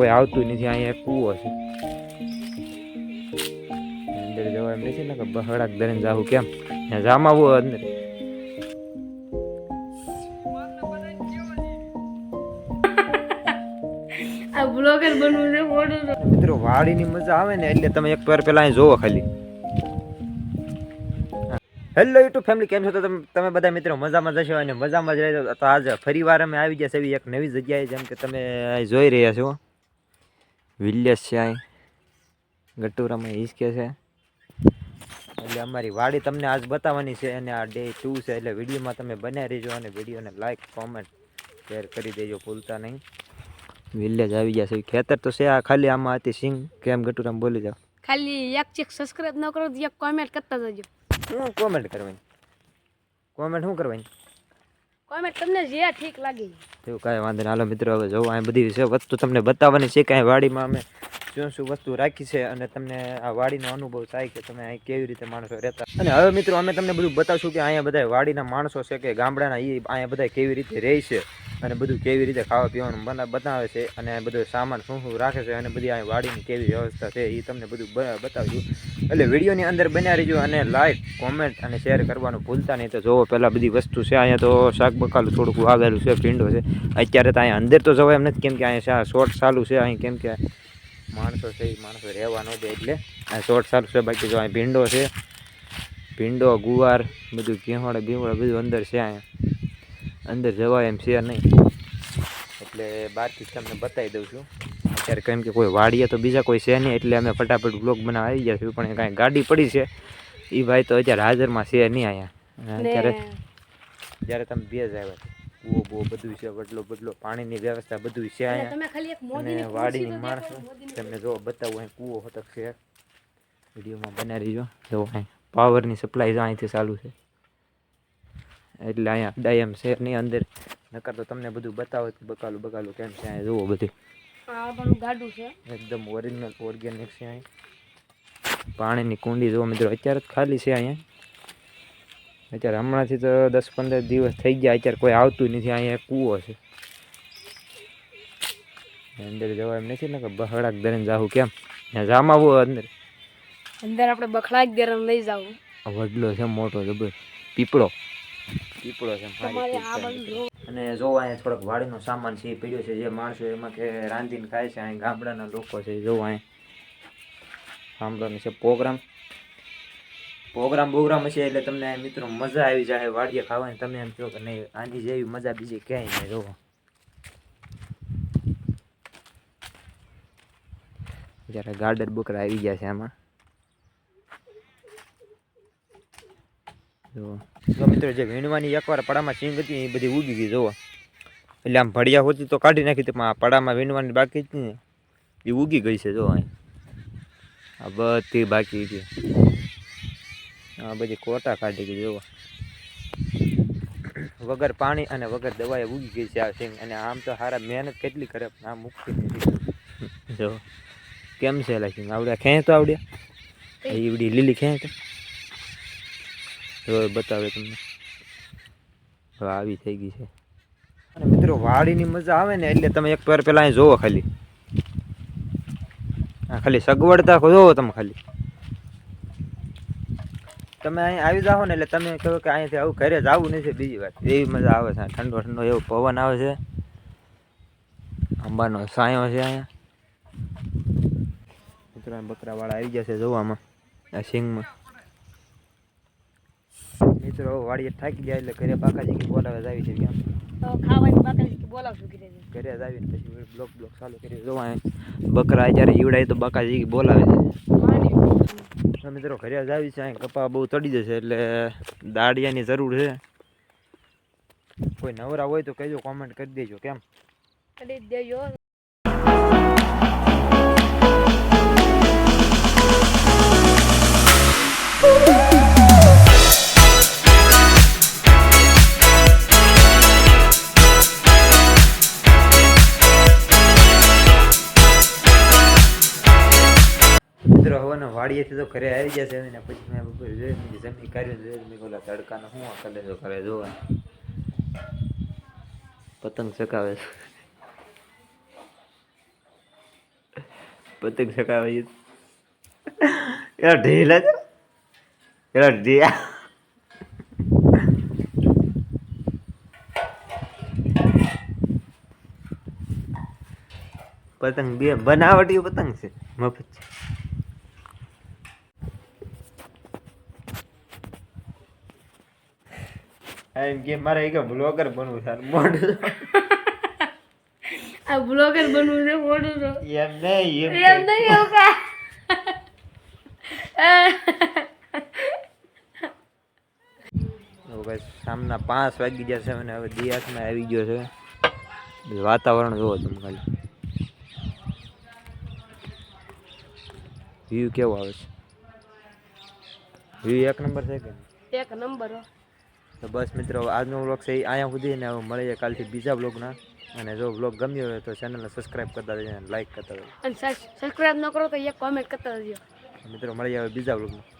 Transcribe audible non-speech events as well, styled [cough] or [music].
કોઈ આવતું નથી અહીંયા એક કૂવો છે. અંદર જવા એમ નથી ને કે બહડાક દરીને જાવું કેમ? જામાવું અંદર. [laughs] બ્લોગર બનવું છે મિત્રો વાડીની મજા આવે ને એટલે તમે એક વાર પેલા અહીં જોવો ખાલી. હેલો યુટ્યુબ ફેમિલી કેમ છો? તો તમે તમે બધા મિત્રો મજામાં જશો અને મજામાં જ રહેજો. તો આજે ફરી વાર અમે આવી ગયા છે એવી એક નવી જગ્યાએ જેમ કે તમે અહીં જોઈ રહ્યા છો. વિલેજ છે અહીં ગટુરામાં હિસકે છે. એટલે અમારી વાડી તમને આજ બતાવવાની છે અને આ ડે ટુ છે. એટલે વિડીયોમાં તમે બન્યા રહેજો અને વિડીયોને લાઈક કોમેન્ટ શેર કરી દેજો ભૂલતા નહીં. વિલેજ આવી ગયા છે. ખેતર તો છે આ ખાલી આમાં હતી સિંગ કેમ ગટુરામ બોલી જાઓ. ખાલી એક ચેક સબસ્ક્રાઇબ ન કરો તો એક કોમેન્ટ કરતા જજો. શું કોમેન્ટ કરવાની? કોમેન્ટ શું કરવાની? કોમેન્ટ તમને જે ઠીક લાગી. એવું કાંઈ વાંધો નહીં. હાલો મિત્રો, હવે જોવો, અહીં બધી વિશે વસ્તુ તમને બતાવવાની છે કાંઈ વાડીમાં અમે શું શું વસ્તુ રાખી છે અને તમને આ વાડીનો અનુભવ થાય કે તમે અહીં કેવી રીતે માણસો રહેતા. અને હવે મિત્રો, અમે તમને બધું બતાવશું કે અહીંયા બધા વાડીના માણસો છે કે ગામડાના એ અહીંયા બધા કેવી રીતે રહે છે. અને બધું કેવી રીતે ખાવા પીવાનું બનાવે છે અને બધો સામાન શું શું રાખે છે અને બધી અહીં વાડીની કેવી વ્યવસ્થા છે એ તમને બધું બ- બતાવશું એટલે વિડીયોની અંદર બન્યા રહીજો અને લાઇક કોમેન્ટ અને શેર કરવાનું ભૂલતા નહીં. તો જોવો પહેલાં બધી વસ્તુ છે. અહીંયા તો શાક બકાલું થોડુંક વાવેલું છે, ભીંડો છે. અત્યારે તો અહીંયા અંદર તો જવાય એમ નથી કેમ કે અહીંયા શોર્ટ ચાલુ છે. અહીં કેમ કે માણસો છે એ માણસો રહેવા ન દે એટલે આ શોર્ટ ચાલુ છે. બાકી જો અહીં ભીંડો છે. ભીંડો, ગુવાર, બધું ઘેવાડા બીવાડા બધું અંદર છે અહીંયા. અંદર જવાય એમ છે નહીં. એટલે બહારથી જ તમને બતાવી દઉં છું. અત્યારે કેમ કે કોઈ વાડીએ તો બીજા કોઈ છે નહીં એટલે અમે ફટાફટ બ્લોગ બનાવવા આવી ગયા છીએ પણ કાંઈ ગાડી પડી છે. એ ભાઈ તો અત્યારે હાજરમાં છે નહીં અહીંયા. અત્યારે જ્યારે તમે બે જ આવ્યા કૂવો બૂવો બધું છે વડલો બદલો પાણીની વ્યવસ્થા બધું છે અહીંયા. અને વાડીની માણસો. તમને જો બતાવું અહીં કૂવો હોતક છે વિડીયોમાં બનાવી જો જો અહીં પાવરની સપ્લાય અહીંથી ચાલુ છે. એટલે અહીંયા ડાયમ શહેરની અંદર. નકર તો તમને બધું બતાવે કે બકાલું બકાલું કેમ છે અહીંયા? જુઓ બધું. ગાડું છે. એકદમ ઓરિજિનલ ઓર્ગેનિક છે અહીં પાણીની કુંડી જો મિત્રો અત્યારે જ ખાલી છે અહીંયા. અત્યારે હમણાંથી તો દસ પંદર દિવસ થઈ ગયા અત્યારે કોઈ આવતું નથી અહીંયા કૂવો છે. અંદર જવા એમ નથી ને કે બહડાક દરીને જાવું કેમ? ત્યાં જામાવું અંદર. અંદર આપણે બખડાક જ લઈ જાવ વડલો છે મોટો જબર. પીપળો. પીપળો છે અને જો અહીંયા થોડોક વાડીનો સામાન છે પીડ્યો છે જે માણસો એમાં કે રાંધીને ખાય છે અહીં ગામડાના લોકો છે જો અહીં ગામડાનો છે પ્રોગ્રામ. પ્રોગ્રામ બોગ્રામ હશે એટલે તમને મિત્રો મજા આવી જાય વાડીએ ખાવાની તમે એમ કહો કે નહીં આની જેવી મજા બીજી ક્યાંય નહીં જોવો જ્યારે ગાર્ડન બકરા આવી ગયા છે આમાં. જુઓ જો મિત્રો જે વીણવાની એકવાર પડામાં સિંગ હતી એ બધી ઉગી ગઈ જુઓ. એટલે આમ ભડિયા હોતી તો કાઢી નાખી હતી પણ આ પડામાં વીણવાની બાકી હતી ને એ ઉગી ગઈ છે જો અહીં. આ બધી બાકી હતી. આ બધી કોટા કાઢી ગઈ જુઓ. વગર પાણી અને વગર દવાએ ઉગી ગઈ છે આ સિંગ અને આમ તો સારા મહેનત કેટલી કરે પણ આ મુક્તિ નથી. જો. કેમ છે સિંગ? આવડ્યા? ખેં તો આવડ્યા એવડી લીલી ખેં તો બતાવે તમને. હવે આવી થઈ ગઈ છે. અને મિત્રો, વાડીની મજા આવે ને એટલે તમે એક વાર પહેલાં અહીં જોવો ખાલી. આ ખાલી સગવડતા જોવો તમે ખાલી. તમે અહીં આવી જાઓ ને એટલે તમે કહો કે અહીંયાથી આવું ઘરે જ આવવું નથી, બીજી વાત. એવી મજા આવે છે. ઠંડો ઠંડો એવો પવન આવે છે. આંબાનો સાયો છે અહીંયા. મિત્રો બકરાવાળા આવી ગયા છે જોવામાં, આ સિંગમાં. મિત્રો વાડીએ થાકી ગયા એટલે ઘરે બાકાજી કે બોલાવે આવી છે કેમ તો ખાવાની બોલાવશું ઘરે ઘરે જ આવીને પછી બ્લોક બ્લોક ચાલુ કરી જોવા બકરા જ્યારે ઈવડાય તો બાકાજી બોલાવે છે. મિત્રો ઘરે જ આવી છે અહીં કપા બહુ ચડી જશે એટલે દાડિયાની જરૂર છે. કોઈ નવરા હોય તો કહેજો કોમેન્ટ કરી દેજો કેમ? કરી દેજો. મિત્રો હવાનો વાડીએથી તો ઘરે આવી જશે અને પછી મેં બપોરે જોયું, મેં જમી કાઢ્યું, જોયું, મેં બોલા તડકાનો શું કરે તો કરે જોવા. પતંગ ચકાવે છે. પતંગ ચકાવે છે. એલા ઢીલા છે? એલા ઢીયા પતંગ બે બનાવટી પતંગ છે, મફત છે. એમ કે મારે એક બ્લોગર બનવું છે મોડું આ બ્લોગર બનવું છે મોડું તો. એમ નહીં એમ નહીં એવું કા બસ સામના પાંચ વાગી ગયા છે અને હવે દિયાસમાં આવી ગયો છે. વાતાવરણ જોવો તમે ખાલી. વ્યૂ કેવો આવે છે? વ્યૂ એક નંબર છે કે એક નંબર. તો બસ મિત્રો આજનો વ્લોગ છે અહીંયા સુધી ને હવે મળીએ કાલથી બીજા વ્લોગના અને જો વ્લોગ ગમ્યો હોય તો ચેનલને સબસ્ક્રાઇબ કરતા દેજો અને લાઇક કરતા દેજો અને સબસ્ક્રાઇબ ન કરો તો એક કોમેન્ટ કરતા દેજો મિત્રો મળીએ હવે બીજા વ્લોગમાં